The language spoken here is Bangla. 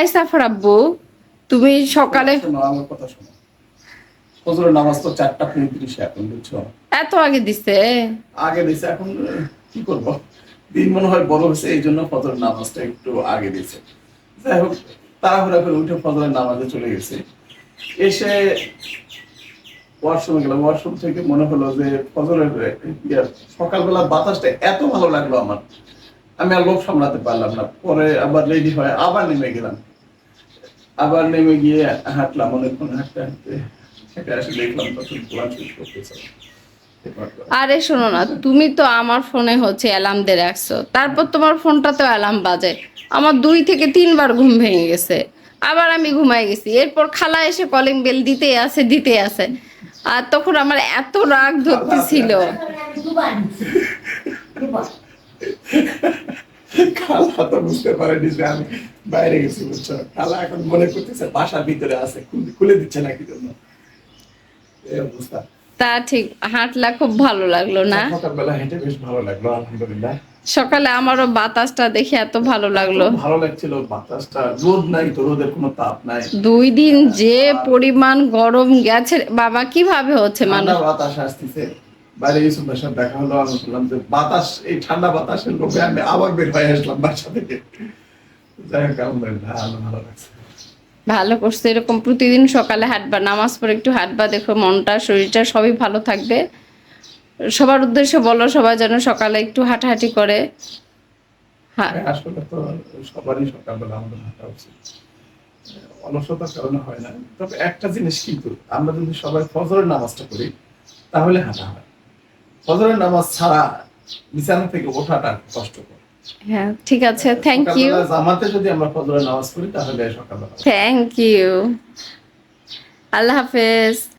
এই সাফার আব্বু তুমি সকালে শোনো। ফজরের নামাজ তো চারটা পঁয়ত্রিশে এখন বুঝছ? এত আগে দিছে? আগে দিছে এখন কি করব? দিন মনে হয় বড় হয়েছে এই জন্য ফজরের নামাজটা একটু আগে দিছে। যাই হোক তাড়াহুড়া করে উঠে ফজরের নামাজে চলে গেছে। এসে ওয়াশরুমে গেলাম। ওয়াশরুম থেকে মনে হলো যে ফজরের সকালবেলা বাতাসটা এত ভালো লাগল আমার। আমি আর লোভ সামলাতে পারলাম না। পরে আবার রেডি হয়ে আবার নেমে গেলাম। আবার নেমে গিয়ে হাঁটলাম অনেকক্ষণ হাঁটতে হাঁটতে। সেটা দেখলাম তখন আরে শোনো না তুমি তো আমার ফোনে হচ্ছে অ্যালার্ম দিয়ে রাখছো। তারপর তোমার ফোনটাতেও অ্যালার্ম বাজে। আমার দুই থেকে তিনবার ঘুম ভেঙে গেছে। আবার আমি ঘুমাই গেছি। এরপর খালা এসে কলিং বেল দিতে আছে দিতে আছে। আর তখন আমার এত রাগ ধরতেছিল। খালা তো বুঝতে পারেনি যে আমি বাইরে গেছি বুঝছ? খালা এখন মনে করতেছে বাসার ভিতরে আছে খুলে- দিচ্ছে জন্য। এই অবস্থা। তা ঠিক হাঁটলা খুব ভালো লাগল না? সকালবেলা হেঁটে বেশ ভালো লাগল আলহামদুলিল্লাহ। সকালে আমারও বাতাসটা দেখে এত ভালো লাগল। ভালো লাগছিল বাতাসটা রোদ নাই তো রোদের কোনো তাপ নাই। দুই দিন যে পরিমাণ গরম গেছে বাবা কীভাবে হচ্ছে মানুষ? বাতাস আসতেছে। বাইরে ইউসুফ ভাইয়ের সাথে দেখা হলো আমি বললাম যে বাতাস এই ঠান্ডা বাতাসের লোভে আমি আবার বের হয়ে আসলাম বাসা থেকে। যাই হোক আলহামদুলিল্লাহ ভালো ভালো লাগছে ভালো করছে এরকম প্রতিদিন সকালে হাঁটবা নামাজ পড়ে একটু হাঁটবা দেখো মনটা শরীরটা সবই ভালো থাকবে। সবার উদ্দেশ্যে বলো সবাই যেন সকালে একটু হাঁটাহাঁটি করে। হ্যাঁ। হ্যাঁ, আসলে তো সবারই সকালবেলা আমাদের হাঁটা উচিত। অলসতার কারণে হয় না। তবে একটা জিনিস কিন্তু আমরা যদি সবাই ফজরের নামাজটা করি তাহলে হাঁটা হয়। ফজরের নামাজ ছাড়া বিছানা থেকে ওঠাটা কষ্ট হ্যাঁ ঠিক আছে থ্যাংক ইউ জামাতে যদি আমরা ফজরের নামাজ পড়ি তাহলে সকালবেলা। থ্যাংক ইউ আল্লাহ হাফেজ।